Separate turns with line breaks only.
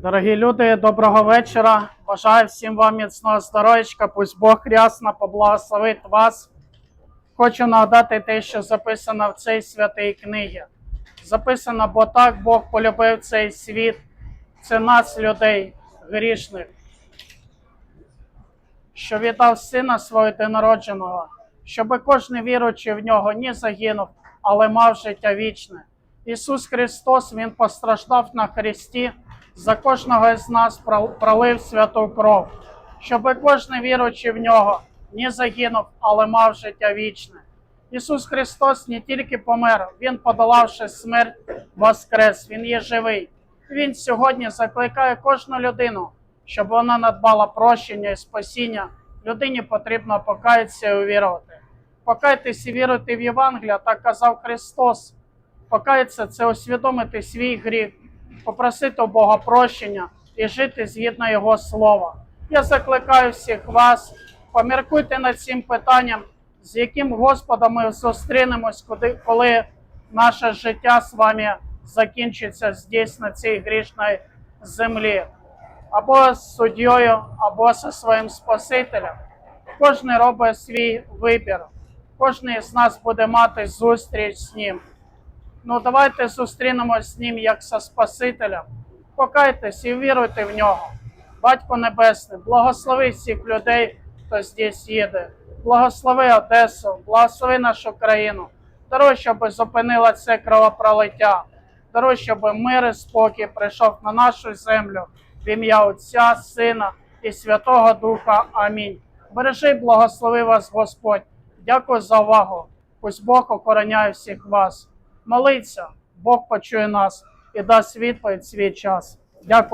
Дорогі люди, доброго вечора. Бажаю всім вам міцного здоров'ячка. Пусть Бог рясно поблагословить вас. Хочу нагадати те, що записано в цій святій книгі. Записано, бо так Бог полюбив цей світ. Це нас, людей, грішних, що віддав сина свого єдинородженого, щоби кожен віруючий в нього не загинув, але мав життя вічне. Ісус Христос Він постраждав на хресті, за кожного з нас пролив святу кров, щоби кожен віруючий в нього не загинув, але мав життя вічне. Ісус Христос не тільки помер, Він, подолавши смерть, воскрес, Він є живий. Він сьогодні закликає кожну людину, щоб вона надбала прощення і спасіння. Людині потрібно покаятися і увірувати. Покайтесь і віруйте в Євангелія, так казав Христос. Покаятися це усвідомити свій гріх, попросити у Бога прощення і жити згідно Його слова. Я закликаю всіх вас, поміркуйте над цим питанням, з яким Господом ми зустрінемось, коли наше життя з вами закінчиться здесь, на цій грішній землі, або з суддєю, або зі своїм Спасителем. Кожен робить свій вибір. Кожен з нас буде мати зустріч з ним. Ну давайте зустрінемось з ним як со Спасителем. Покайтесь і віруйте в нього. Батько Небесний, благослови всіх людей, хто здесь їде. Благослови Одесу, благослови нашу країну. Даруй, щоб зупинила це кровопролиття. Даруй, щоб мир і спокій прийшов на нашу землю в ім'я Отця, Сина і Святого Духа. Амінь. Бережи, благослови вас, Господь. Дякую за увагу. Пусть Бог охороняє всіх вас. Молиться, Бог почує нас і дасть відповідь свій час. Дякую.